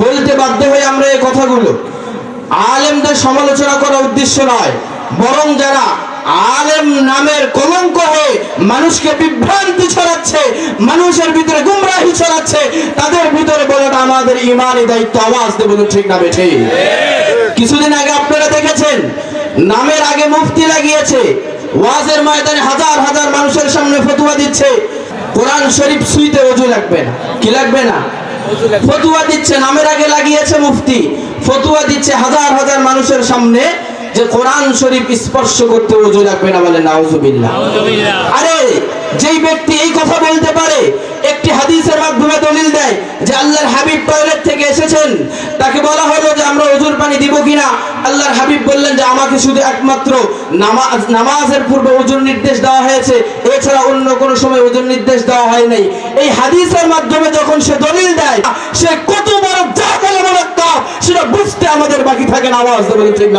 বলতে বাধ্য হয়ে আমরা এই কথাগুলো। আলেমদের সমালোচনা করার উদ্দেশ্য নয়, বরং যারা আলেম নামের কলঙ্ক হয়ে মানুষকে বিভ্রান্তি ছড়াচ্ছে, মানুষের ভিতরে গুমরাহি ছড়াচ্ছে, তাদের ভিতরে বলাটা আমাদের ইমানই দায়িত্ব, আওয়াজ দেব ঠিক না বেঠে? কিছুদিন আগে আপনারা দেখেছেন, নামের আগে মুফতি লাগিয়েছে, ওয়াজের ময়দানে হাজার হাজার মানুষের সামনে ফতুয়া দিচ্ছে। কোরআন শরীফ সুইতে অজু লাগবে না। কি লাগবে না? ফতুয়া দিচ্ছে নামের আগে লাগিয়েছে মুফতি। ফতুয়া দিচ্ছে হাজার হাজার মানুষের সামনে যে কোরআন শরীফ স্পর্শ করতে উজু রাখবে না বলে নাউজুবিল্লাহ। আরে যেই ব্যক্তি এই কথা বলতে পারে হাদিসের মাধ্যমে দলিল দেয় যে আল্লাহর হাবিব টয়লেট থেকে এসেছেন। তাকে বলা হলো যে আমরা ওজুর পানি দিব কিনা? আল্লাহর হাবিব বললেন যে আমাকে শুধু একমাত্র নামাজ, নামাজের পূর্বে ওজুর নির্দেশ দেওয়া হয়েছে। এছাড়া অন্য কোনো সময় ওজুর নির্দেশ দেওয়া হয় নাই। এই হাদিসের মাধ্যমে যখন সে দলিল দেয়, সে কত বড় যা মনে সেটা বুঝতে আমাদের বাকি থাকে না। আওয়াজ দেবেন ঠিক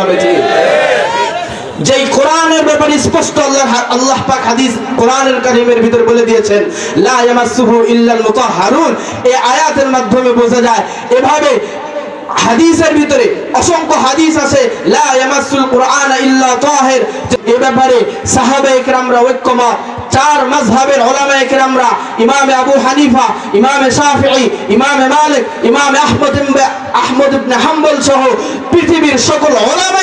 যেই কোরআনের ব্যাপারে স্পষ্ট আল্লাহ আল্লাহ পাক হাদিস কোরআনের কারিমের ভিতর বলে দিয়েছেন, লা ইয়ামাসসুহু ইল্লাল মুতাহহারুন এই আয়াতের মাধ্যমে বোঝা যায়, এভাবে হাদিসের ভিতরে অসংখ্য হাদিস আছে, লা ইয়ামাসসুল কুরআন ইল্লা তাহির। এ ব্যাপারে সাহাবা একরামরা ঐক্যমত চার মাযহাবের উলামা একরামরা, ইমামে আবু হানিফা, ইমামে শাফিঈ, ইমামে মালিক, ইমামে আহমদ ইবনে আহমদ ইবনে হাম্বল সহ পৃথিবীর সকল উলামা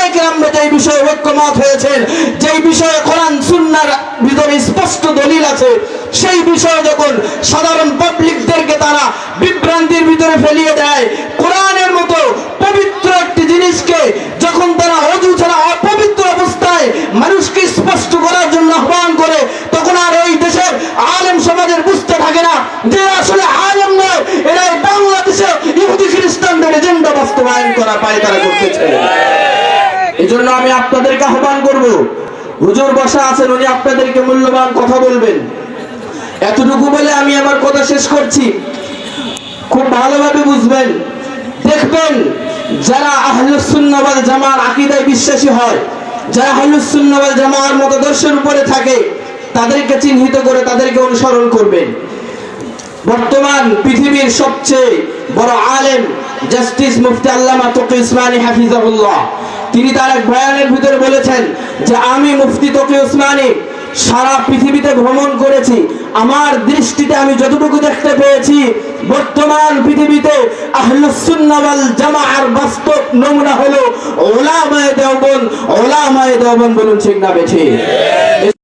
মানুষকে স্পষ্ট করার জন্য আহ্বান করে, তখন আর এই দেশের আলেম সমাজের বুঝতে থাকে না যে আসলে আলেম নয় এরা বাংলাদেশে ইহুদি খ্রিস্টানদের বাস্তবায়ন করা পায় তারা করতেছে। এই জন্য আমি আপনাদেরকে আহ্বান করব। হুজুর বসা আছেন, উনি আপনাদেরকে মূল্যবান কথা বলবেন। এতটুকু বলে আমি আমার কথা শেষ করছি। খুব ভালোভাবে বুঝবেন। দেখবেন যারা আহলুসুন্নাওয়াল জামার আকীদায় বিশ্বাসী হয়, যারা আহলুসুন্নাওয়াল জামার মতাদর্শের উপরে থাকে, তাদেরকে চিহ্নিত করে তাদেরকে অনুসরণ করবেন। বর্তমান পৃথিবীর সবচেয়ে বড় আলেম জাস্টিস মুফতি আল্লামা তকি উসমানী হাফিজাহুল্লাহ। তিনি তার এক বয়ানের ভিতরে বলেছেন যে আমি মুফতি তকি উসমানী, সারা পৃথিবীতে ভ্রমণ করেছি। আমার দৃষ্টিতে আমি যতটুকু দেখতে পেয়েছি, বর্তমান পৃথিবীতে আহলুসুন্নাহ ওয়াল জামাআর বাস্তব নমুনা হলো ওলামায়ে দেওবন ওলামায়ে দেওবন বলুন ঠিক না বেঠিক